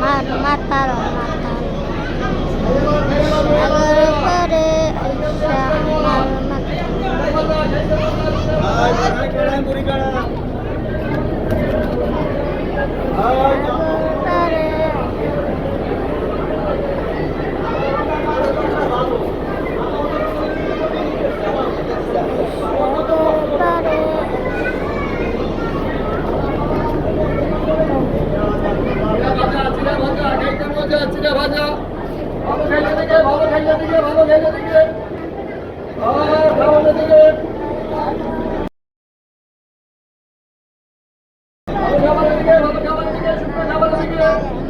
মাতার সাগর করে আমার মাতার। দিকে আছে ভাজা। ভালো খাইয়া দিকে, ভালো খাইয়া দিকে, ভালো খাইয়া দিকে। ভালো দিকে। ভালো খাবার দিকে, ভালো খাবার দিকে, শুকনো খাবার দিকে।